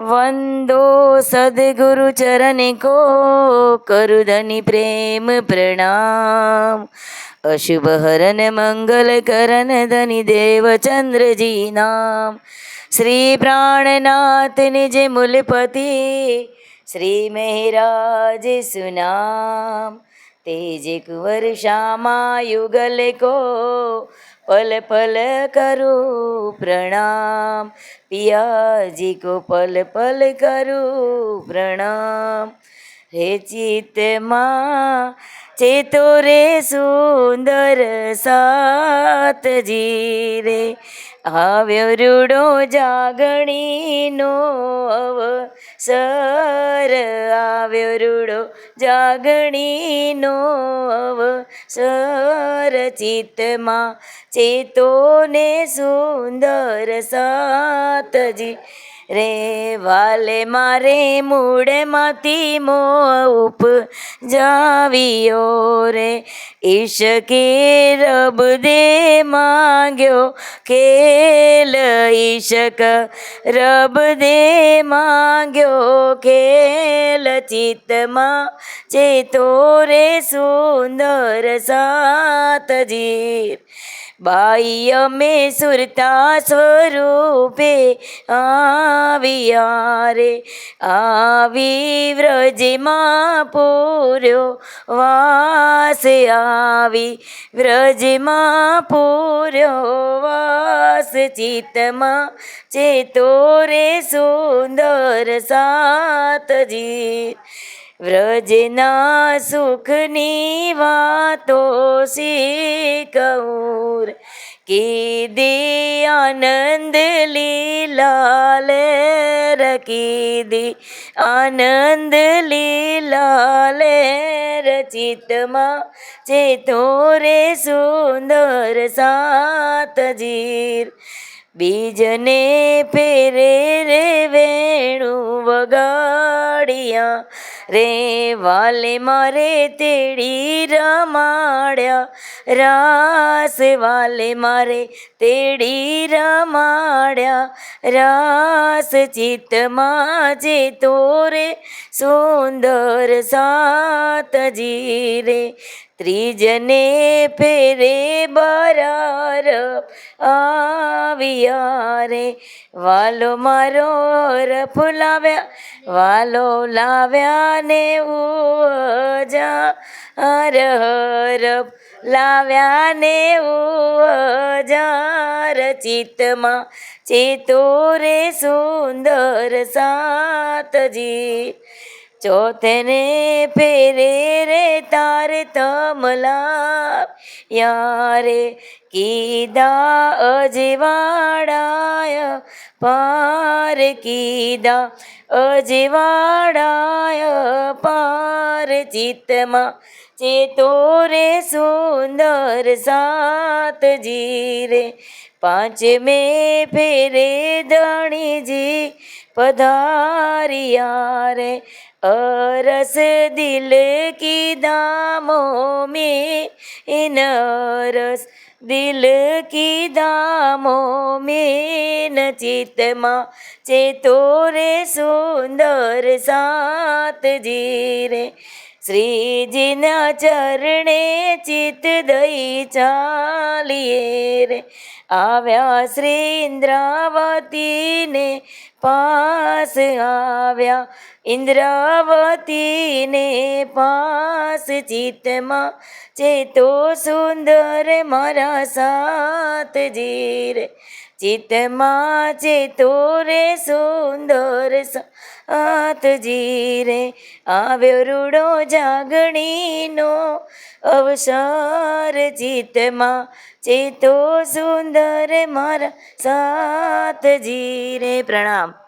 વંદો સદગુરુ ચરણ કો કરુધની પ્રેમ પ્રણામ. અશુભ હરન મંગલ કરન ધની દેવચંદ્રજી નામ. શ્રી પ્રાણનાથ નિજ મૂલપતિ, શ્રી મહેરાજ સુનામ. તેજ કુંવર શ્યામા યુગલ કો પલ પલ કરું પ્રણામ. પિયાજી કો પલ પલ કરું પ્રણામ. હે ચિતમાં ચેતો રે સુંદર સાતજી રે. આવ્યો રૂડો જાગણીનો અવસર. આવ્યો રૂડો જાગણીનો અવસર ચિત્તમાં ચેતોને સુંદર સાતજી રે વાલે મારે મૂળમાંથી મો ઉપ જાવીઓ રે. ઈશકે રબ દે માંગ્યો ખેલ ઈશક, રબ દે માંગ્યો ખેલ ચિત્તમાં ચેતો રે સુંદર સાતજી બાઈ અમે સુરતા સ્વરૂપે આવ્યા રે આવી વ્રજમાં પૂર્યો વાસ, આવી વ્રજમાં પૂર્યો વાસ. ચિત્તમાં ચેતો રે સુંદર સાતજી વ્રજના સુખની વાતો શીખવું. કીધી આનંદ લીલા લેર કીધી આનંદ લીલા લેર ચિતમાં ચેતો રે સુંદર સાતજીર બીજને ફેરે રે વેણું વગાડિયા રે વાલે મારે તેડી રમાડ્યા. રાસ વાલે મારે તેડી રમાડ્યા. રાસ ચિત્તમાં જે તોરે, સુંદર સાતજી રે. ત્રીજને ફેરે બરાર આવ્યા રે. વાલો મારો ફુલાવ્યા વાલો લાવ્યા ને ઉજા હર લાવ્યા ને ઉજાર ચિત્તમાં ચેતો રે સુંદર સાતજી ચોથને ફેરે રે તાર તમલા યારે કીધા અજવાડાય ಪಾರಕಿದ ಅಜಿವಾಡಾಯ ಪಾರಚಿತ್ತಮ ચેતો રે સુંદર સાત જી રે પાંચ મે ફેરે ધણીજી પધારિયા રે અરસ દિલ કી દામો મે ઇન રસ દિલ કી દામો મેન ચિતમાં ચેતો રે સુંદર સાતજી રે શ્રીજીના ચરણે ચિત્ત દઈ ચાલીએ રે. આવ્યા શ્રી ઇન્દ્રાવતીને પાસ, આવ્યા ઇન્દ્રાવતીને પાસ. ચિત્તમાં ચેતો સુંદર મારા સાતજી રે. ચિત્તમાં ચેતો રે સુંદર સાતજી રે આવ્યો રૂડો જાગણીનો અવસર. ચિત્તમાં ચેતો સુંદર મારા સાતજી રે પ્રણામ.